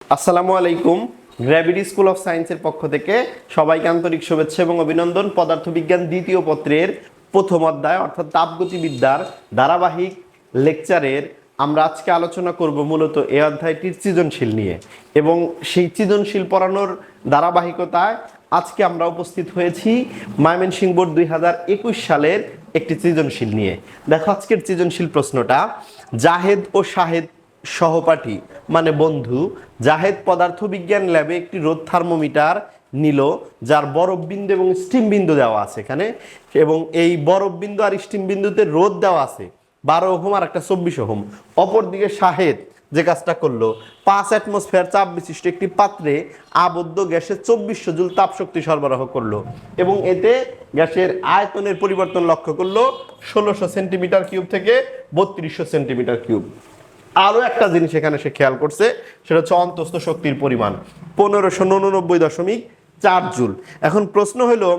আসসালামু আলাইকুম। Gravity school of সায়েন্সের পক্ষ থেকে সবাইকে আন্তরিক শুভেচ্ছা এবং অভিনন্দন। পদার্থবিজ্ঞান দ্বিতীয় পত্রের প্রথম অধ্যায়, অর্থাৎ তাপগতিবিদ্যার ধারাবাহিক লেকচারের আমরা আজকে আলোচনা করব মূলত এই অধ্যায়টির সৃজনশীল নিয়ে। এবং সেই সৃজনশীল পড়ানোর ধারাবাহিকতায় আজকে আমরা উপস্থিত হয়েছি ময়মনসিংহ বোর্ড দুই হাজার একুশ সালের একটি সৃজনশীল নিয়ে। দেখো আজকের সৃজনশীল প্রশ্নটা, জাহেদ ও শাহেদ সহপাঠী মানে বন্ধু, জাহেদ পদার্থবিজ্ঞান ল্যাবে একটি রোদ থার্মোমিটার নিল, যার বরফ বিন্দু এবং স্টিম বিন্দু দেওয়া আছে এখানে, এবং এই বরফ বিন্দু আর স্টিম বিন্দুতে রোদ দেওয়া আছে, বারো ওহম আর একটা চব্বিশ ওহম। অপরদিকে শাহেদ যে কাজটা করল, পাঁচ অ্যাটমসফিয়ার চাপ বিশিষ্ট একটি পাত্রে আবদ্ধ গ্যাসের চব্বিশশো জুল তাপ শক্তি সরবরাহ করল, এবং এতে গ্যাসের আয়তনের পরিবর্তন লক্ষ্য করল ষোলোশো সেন্টিমিটার কিউব থেকে বত্রিশশো সেন্টিমিটার কিউব। আরও একটা জিনিস এখানে সে খেয়াল করছে, সেটা হচ্ছে অন্তস্থ শক্তির পরিমাণ। পনেরোশো উননব্বই দশমিক চার জুল। এখন প্রশ্ন হলো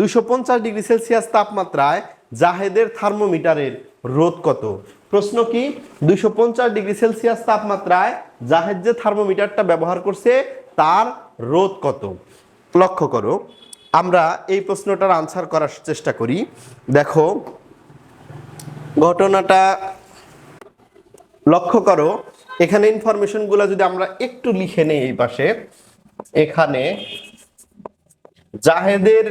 দুশো পঞ্চাশ ডিগ্রি সেলসিয়াস তাপমাত্রায় জাহেদের থার্মোমিটারের রোধ কত? প্রশ্ন কি দুশো পঞ্চাশ ডিগ্রি সেলসিয়াস তাপমাত্রায় জাহেদ যে থার্মোমিটারটা ব্যবহার করছে, তার রোধ কত? লক্ষ্য করো, আমরা এই প্রশ্নটার আনসার করার চেষ্টা করি। দেখো, ঘটনাটা লক্ষ্য করো, এখানে ইনফরমেশনগুলো যদি আমরা একটু লিখে নেই এই পাশে, এখানে জাহেদের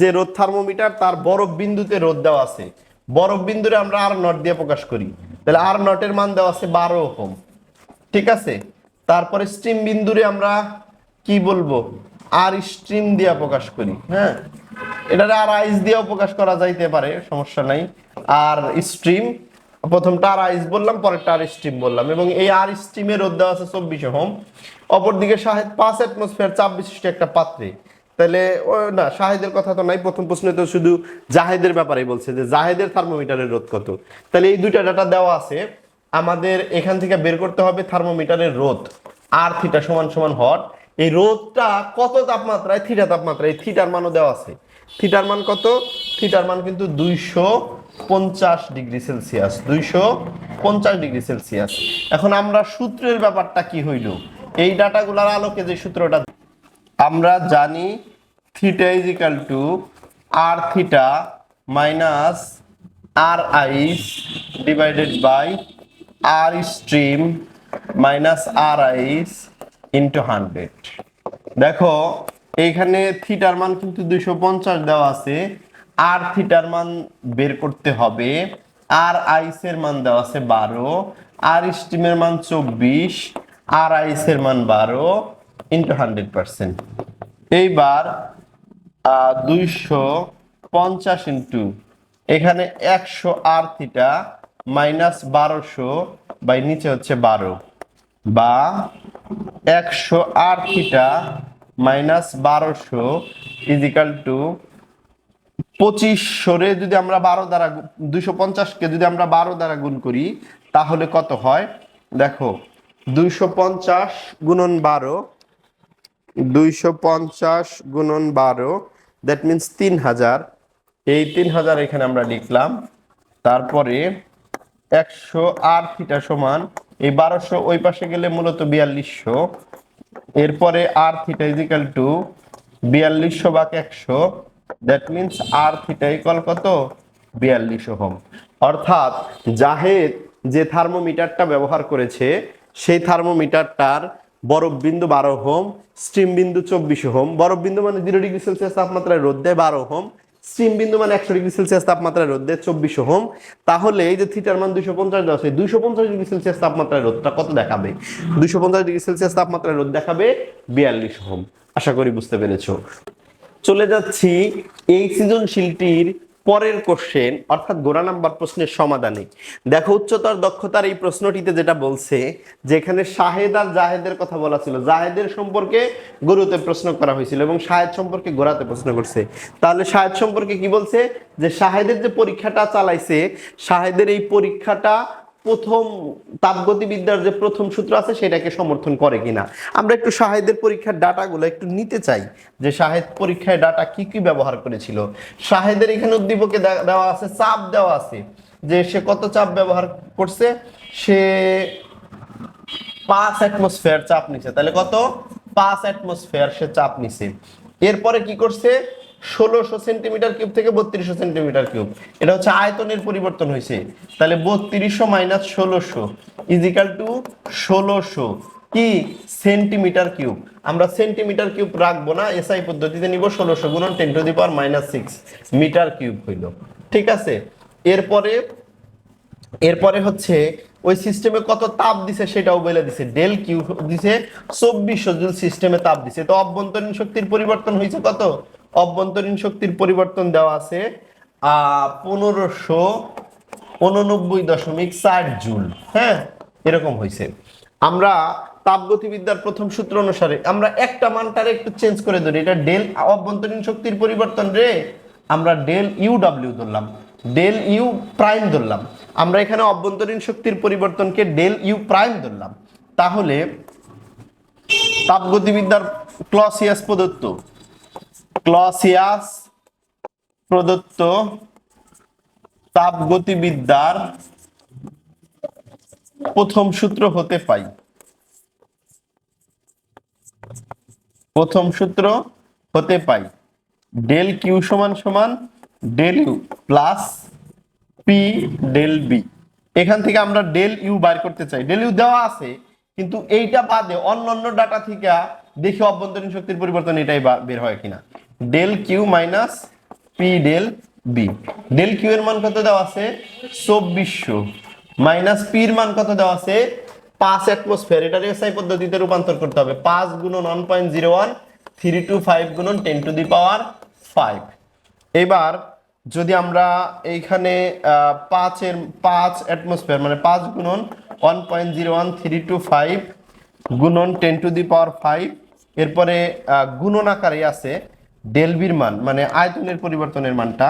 যে রোদ থার্মোমিটার তার বরফ বিন্দুতে রোদ দেওয়া আছে। বরফ বিন্দুরে আমরা আর নট দিয়ে প্রকাশ করি। তাহলে আর নটের মান দেওয়া আছে বারো ওহম। ঠিক আছে? তারপরে স্ট্রিম বিন্দুরে আমরা কি বলব? আর স্ট্রিম দিয়া প্রকাশ করি হ্যাঁ? এটারে আর আইস দিয়েও প্রকাশ করা যাইতে পারে, সমস্যা নাই। আর স্ট্রিম প্রথমটা আর আইস বললাম পরেরটা আর স্ট্রিম বললাম। এবং এই আর স্ট্রিমের রোদ দেওয়া আছে হোম। অপরদিকে শাহেদ পাঁচ অ্যাটমসফিয়ার চাপ বিশিষ্ট একটা পাত্রে। তাহলে না, শাহেদের কথা তো নাই। প্রথম প্রশ্নে তো শুধু জাহেদের বলছে যে জাহেদের থার্মোমিটারের রোধ কত? তাহলে এই দুইটা ডাটা দেওয়া আছে। আমাদের এখান থেকে বের করতে হবে থার্মোমিটারের রোদ। আর থিটা সমান সমান হট। এই রোদটা কত তাপমাত্রায়? থিটা তাপমাত্রায়। থিটার মানও দেওয়া আছে। থিটার মান কত? থিটার মান কিন্তু দুইশো পঞ্চাশ ডিগ্রি সেলসিয়াস, দুইশো পঞ্চাশ ডিগ্রি সেলসিয়াস। এখন আমরা সূত্রের ব্যাপারটা কি হইল? এই ডাটাগুলোর আলোকে যে সূত্রটা আমরা জানি theta is equal to R theta minus R ice divided by R stream minus R ice into hundred দেখো, এইখানে থিটার মান কিন্তু দুইশো পঞ্চাশ দেওয়া আছে। আর থিটার মান বের করতে হবে। আর আইসের মান দেওয়া আছে বারো। আর স্টিমের মান চব্বিশ। আর আইসের মান বারো ইন্টু হান্ড্রেড পার্সেন্ট এইবার দুইশো পঞ্চাশ ইন্টু এখানে একশো আর থিটা মাইনাস বারোশো বাই নিচে হচ্ছে বারো। বা একশো আর থিটা মাইনাস বারোশো ইজিক্যাল টু পঁচিশশোরে যদি আমরা বারো দ্বারা দুইশো পঞ্চাশকে যদি আমরা বারো দ্বারা গুণ করি, তাহলে কত হয়? দেখো, দুইশো পঞ্চাশ গুণন বারো, দুইশো পঞ্চাশ গুণন বারো দ্যাট মিনস তিন হাজার। এই তিন হাজার এখানে আমরা লিখলাম। তারপরে একশো আর থিটা সমান, এই বারোশো ওই পাশে গেলে মূলত বিয়াল্লিশশো। এরপরে আর থিটা ইজিক্যাল টু বিয়াল্লিশশো বাক একশো। That means R theta equal কত? বিয়াল্লিশ ওহম অর্থাৎ জাহেদ যে থার্মোমিটারটা ব্যবহার করেছে, সেই থার্মোমিটারটার বরফ বিন্দু বারো হোম স্টিম বিন্দু চব্বিশ হোম। বরফ বিন্দু মানে জিরো ডিগ্রি সেলসিয়াস তাপমাত্রায় রোদ দেয় বারো হোম স্টিম বিন্দু মানে একশো ডিগ্রি সেলসিয়াস তাপমাত্রায় রোদ দেয় চব্বিশ হোম। তাহলে এই যে থিটার মান দুইশো পঞ্চাশ দেওয়া দুইশো পঞ্চাশ ডিগ্রি সেলসিয়াস তাপমাত্রায় রোদটা কত দেখাবে? দুইশো পঞ্চাশ ডিগ্রি সেলসিয়াস তাপমাত্রায় রোদ দেখাবে বিয়াল্লিশ হোম। আশা করি বুঝতে পেরেছ। চলে যাচ্ছি এই সৃজনশীলটির পরের কোশ্চেন অর্থাৎ গোড়া নাম্বার প্রশ্নের সমাধানে। দেখো, উচ্চতর দক্ষতার এই প্রশ্নটিতে যেটা বলছে, যেখানে শাহেদ আর জাহেদের কথা বলা ছিল, জাহেদের সম্পর্কে গরুতে প্রশ্ন করা হয়েছিল এবং শাহেদ সম্পর্কে গোড়াতে প্রশ্ন করছে। তাহলে শাহেদ সম্পর্কে কি বলছে? যে শাহেদের যে পরীক্ষাটা চালাইছে, শাহেদের এই পরীক্ষাটা প্রথম তাপগতিবিদ্যার যে প্রথম সূত্র আছে, সেটাকে সমর্থন করে কিনা। আমরা একটু শাহেদের পরীক্ষার ডাটাগুলো একটু নিতে চাই, যে শাহেদ পরীক্ষায় ডাটা কি কি ব্যবহার করেছিল। শাহেদের এখানে উদ্দীপকে দেওয়া আছে, চাপ দেওয়া আছে, যে সে কত চাপ ব্যবহার করছে, সে পাঁচ অ্যাটমসফিয়ার চাপ নিছে। তাহলে কত? পাঁচ অ্যাটমসফিয়ার সে চাপ নিছে। এরপরে কি করছে? ষোলোশো সেন্টিমিটার কিউব থেকে বত্রিশশো সেন্টিমিটার কিউব। এটা হচ্ছে আয়তনের পরিবর্তন হয়েছে। তাহলে বত্রিশশো মাইনাস ষোলোশো ইজিক্যাল টু ষোলোশো কি? Centimetre cube. আমরা সেন্টিমিটার কিউব রাখব না, এসআই পদ্ধতিতে নিব ষোলোশো গুণন ten to the power minus six metre cube হইল। ঠিক আছে? এরপরে এরপরে হচ্ছে ওই সিস্টেমে কত তাপ দিছে সেটাও বলে দিছে। ডেল কিউ দিছে চব্বিশশো জুল সিস্টেমে তাপ দিছে। তো অভ্যন্তরীণ শক্তির পরিবর্তন হয়েছে কত? অভ্যন্তরীণ শক্তির পরিবর্তন দেওয়া আছে পনেরোশো উননব্বই দশমিক চার জুল। হ্যাঁ এরকম হয়েছে আমরা তাপগতিবিদ্যার প্রথম সূত্র অনুসারে, আমরা একটা মানটারে একটু চেঞ্জ করে ধরি। এটা ডেল অভ্যন্তরীণ শক্তির পরিবর্তন রে আমরা ডেল ইউ ডাব্লিউ ধরলাম। ডেল ইউ প্রাইম ধরলাম। আমরা এখানে অভ্যন্তরীণ শক্তির পরিবর্তনকে ডেল ইউ প্রাইম ধরলাম। তাহলে তাপগতিবিদ্যার ক্লসিয়াস প্রদত্ত ক্লসিয়াস প্রদত্ত তাপগতিবিদ্যার প্রথম সূত্র হতে পাই। প্রথম সূত্র হতে পাই। ডেল কিউ সমান সমান del U plus P del V. এখান থেকে আমরা ডেল ইউ বাইর করতে চাই। ডেল ইউ দেওয়া আছে, কিন্তু এইটা বাদে অন্য অন্য ডাটা থেকে দেখি অভ্যন্তরীণ শক্তির পরিবর্তন এটাই বের হয় কিনা। Del Q minus P del V del Q এর মান কত দেওয়া আছে? চব্বিশশো। মাইনাস পির মান কত দেওয়া আছে? পাঁচ অ্যাটমসফিয়ার এটা এসআই পদ্ধতিতে রূপান্তর করতে হবে। পাঁচ গুণন one point zero one three two five গুণন ten to the power five এবার যদি আমরা এইখানে পাঁচের, পাঁচ অ্যাটমসফিয়ার মানে পাঁচ গুণন one point zero one three two five গুণন ten to the power five এরপরে গুণন আকারে আছে। ডেলবির মান মানে আয়তনের পরিবর্তনের মানটা।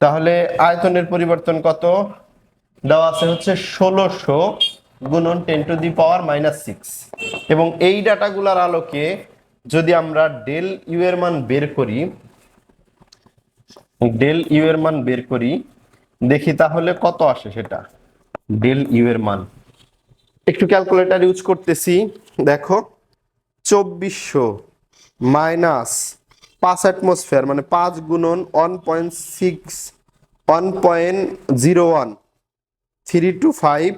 তাহলে আয়তনের পরিবর্তন কত? দেওয়া আছে হচ্ছে ষোলোশো গুণন ten to the power minus six. এবং এই ডাটাগুলোর আলোকে যদি আমরা ডেল ইউ এর মান বের করি, ডেল ইউ এর মান বের করি, দেখি তাহলে কত আসে সেটা? ডেল ইউ এর মান। একটু ক্যালকুলেটর ইউজ করতেছি, দেখো। চব্বিশশো মাইনাস পাঁচ অ্যাটমসফিয়ার মানে পাঁচ গুণন one point six one point zero one three two five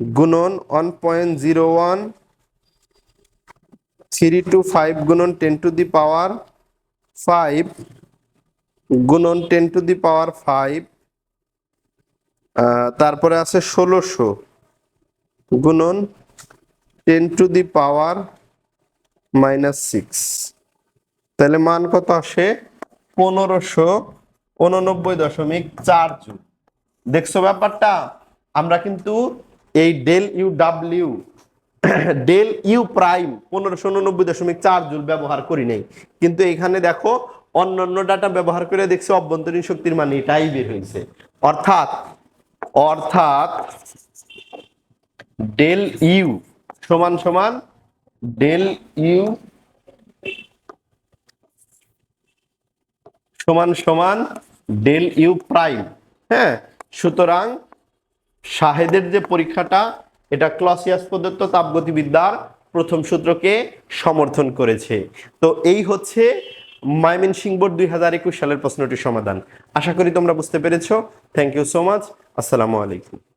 গুণন one point zero one three two five গুণন ten to the power five গুণন ten to the power five তারপরে আছে ষোলোশো, গুণন ten to the power minus six তাহলে মান কত আসে? পনেরোশো উননব্বই দশমিক চার জুল দেখছ ব্যাপারটা? আমরা কিন্তু এই del U W del U prime পনেরোশো উননব্বই দশমিক চার জুল ব্যবহার করি নাই। কিন্তু এখানে দেখো, অন্যান্য ডাটা ব্যবহার করে দেখছি অভ্যন্তরীণ শক্তির মান এটাই বের হয়েছে অর্থাৎ অর্থাৎ ডেল ইউ সমান সমান ডেল ইউ সমান সমান ডেল ইউ প্রাইম হ্যাঁ? সুতরাং শাহেদের যে পরীক্ষাটা, এটা ক্লসিয়াস প্রদত্ত তাপগতিবিদ্যার প্রথম সূত্রকে সমর্থন করেছে। তো এই হচ্ছে মাইমিন সিং বোর্ড দুই হাজার একুশ সালের প্রশ্নটির সমাধান। আশা করি তোমরা বুঝতে পেরেছ। থ্যাংক ইউ সো মাচ আসসালামু আলাইকুম।